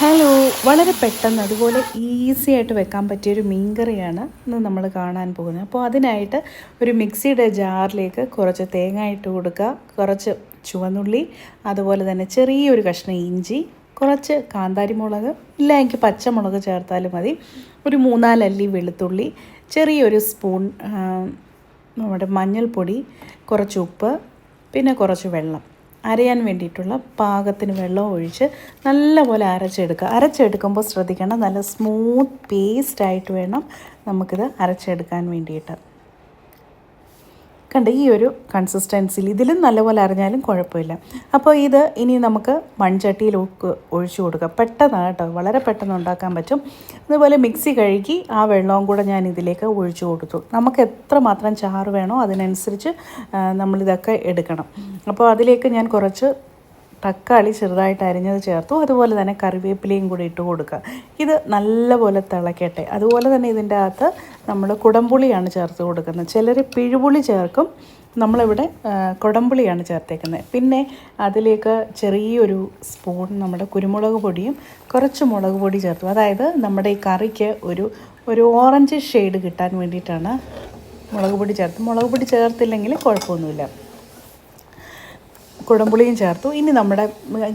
Hello വളരെ പെട്ടെന്ന് അതുപോലെ ഈസി ആയിട്ട് വെക്കാൻ പറ്റിയൊരു മീൻകറിയാണ് ഇന്ന് നമ്മൾ കാണാൻ പോകുന്നത്. അപ്പോൾ അതിനായിട്ട് ഒരു മിക്സിയുടെ ജാറിലേക്ക് കുറച്ച് തേങ്ങ ഇട്ട് കൊടുക്കുക. കുറച്ച് ചുവന്നുള്ളി അതുപോലെ തന്നെ ചെറിയൊരു കഷ്ണം ഇഞ്ചി കുറച്ച് കാന്താരി മുളക് ഇല്ല എനിക്ക് പച്ചമുളക് ചേർത്താലും മതി. ഒരു മൂന്നാലല്ലി വെളുത്തുള്ളി ചെറിയൊരു സ്പൂൺ നമ്മുടെ മഞ്ഞൾപ്പൊടി കുറച്ച് ഉപ്പ് പിന്നെ കുറച്ച് വെള്ളം. അരയാൻ വേണ്ടിയിട്ടുള്ള പാകത്തിന് വെള്ളം ഒഴിച്ച് നല്ലപോലെ അരച്ചെടുക്കുക. അരച്ചെടുക്കുമ്പോൾ ശ്രദ്ധിക്കണം നല്ല സ്മൂത്ത് പേസ്റ്റായിട്ട് വേണം നമുക്കിത് അരച്ചെടുക്കാൻ വേണ്ടിയിട്ട്. കണ്ട ഈ ഒരു കൺസിസ്റ്റൻസിയിൽ ഇതിലും നല്ലപോലെ അറിഞ്ഞാലും കുഴപ്പമില്ല. അപ്പോൾ ഇത് ഇനി നമുക്ക് മൺചട്ടിയിൽ ഒഴിച്ചു കൊടുക്കുക പെട്ടെന്നാണ് കേട്ടോ. വളരെ പെട്ടെന്ന് ഉണ്ടാക്കാൻ പറ്റും. അതുപോലെ മിക്സി കഴുകി ആ വെള്ളവും കൂടെ ഞാൻ ഇതിലേക്ക് ഒഴിച്ചു കൊടുത്തു. നമുക്ക് എത്ര മാത്രം ചാറ് വേണോ അതിനനുസരിച്ച് നമ്മളിതൊക്കെ എടുക്കണം. അപ്പോൾ അതിലേക്ക് ഞാൻ കുറച്ച് തക്കാളി ചെറുതായിട്ട് അരിഞ്ഞത് ചേർത്തു. അതുപോലെ തന്നെ കറിവേപ്പിലയും കൂടി ഇട്ട് കൊടുക്കുക. ഇത് നല്ലപോലെ തിളക്കട്ടെ. അതുപോലെ തന്നെ ഇതിന്റെ അകത്ത് നമ്മൾ കുടംപുളിയാണ് ചേർത്ത് കൊടുക്കുന്നത്. ചിലർ പിഴുപുളി ചേർക്കും നമ്മളിവിടെ കുടംപുളിയാണ് ചേർത്തേക്കുന്നത്. പിന്നെ അതിലേക്ക് ചെറിയൊരു സ്പൂൺ നമ്മുടെ കുരുമുളക് പൊടിയും കുറച്ച് മുളക് പൊടി ചേർത്തു. അതായത് നമ്മുടെ ഈ കറിക്ക് ഒരു ഒരു ഓറഞ്ച് ഷെയ്ഡ് കിട്ടാൻ വേണ്ടിയിട്ടാണ് മുളക് പൊടി ചേർത്ത്. മുളക് പൊടി ചേർത്തില്ലെങ്കിൽ കുഴപ്പമൊന്നുമില്ല. കുടംപുളിയും ചേർത്തു. ഇനി നമ്മുടെ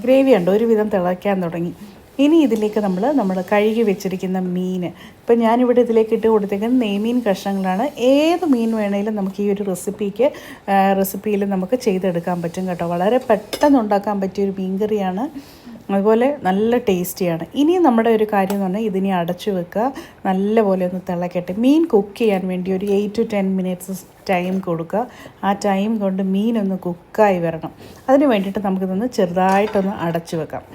ഗ്രേവി ഉണ്ട് ഒരുവിധം തിളയ്ക്കാൻ തുടങ്ങി. ഇനി ഇതിലേക്ക് നമ്മൾ നമ്മൾ കഴുകി വെച്ചിരിക്കുന്ന മീൻ ഇപ്പം ഞാനിവിടെ ഇതിലേക്ക് ഇട്ട് കൊടുത്തേക്കുന്നത് നെയ്മീൻ കഷ്ണങ്ങളാണ്. ഏത് മീൻ വേണേലും നമുക്ക് ഈ ഒരു റെസിപ്പിക്ക് റെസിപ്പിയിൽ നമുക്ക് ചെയ്തെടുക്കാൻ പറ്റും കേട്ടോ. വളരെ പെട്ടെന്ന് ഉണ്ടാക്കാൻ പറ്റിയൊരു മീൻ കറിയാണ്. അതുപോലെ നല്ല ടേസ്റ്റിയാണ്. ഇനി നമ്മുടെ ഒരു കാര്യം എന്ന് പറഞ്ഞാൽ ഇതിനെ അടച്ചു വെക്കുക. നല്ലപോലെ ഒന്ന് തിളക്കട്ടെ. മീൻ കുക്ക് ചെയ്യാൻ വേണ്ടി ഒരു eight to ten minutes time കൊടുക്കുക. ആ ടൈം കൊണ്ട് മീനൊന്ന് കുക്കായി വരണം. അതിന് വേണ്ടിയിട്ട് നമുക്കിതൊന്ന് ചെറുതായിട്ടൊന്ന് അടച്ചു വെക്കാം.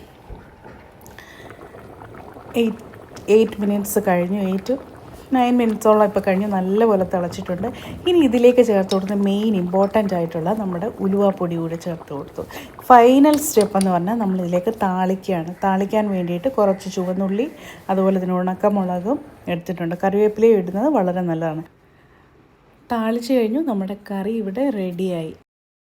എയ്റ്റ് എയ്റ്റ് മിനിറ്റ്സ് കഴിഞ്ഞു എയ്റ്റ് നയൻ മിനിറ്റ്സോളം ഇപ്പോൾ കഴിഞ്ഞ് നല്ലപോലെ തിളച്ചിട്ടുണ്ട്. ഇനി ഇതിലേക്ക് ചേർത്ത് കൊടുത്ത മെയിൻ ഇമ്പോർട്ടന്റ് ആയിട്ടുള്ള നമ്മുടെ ഉലുവാപ്പൊടി കൂടെ ചേർത്ത് കൊടുത്തു. ഫൈനൽ സ്റ്റെപ്പ് എന്ന് പറഞ്ഞാൽ നമ്മൾ ഇതിലേക്ക് താളിക്കുകയാണ്. താളിക്കാൻ വേണ്ടിയിട്ട് കുറച്ച് ചുവന്നുള്ളി അതുപോലെ തന്നെ ഉണക്കമുളകും എടുത്തിട്ടുണ്ട്. കറിവേപ്പിലയും ഇടുന്നത് വളരെ നല്ലതാണ്. താളിച്ച് കഴിഞ്ഞു നമ്മുടെ കറി ഇവിടെ റെഡിയായി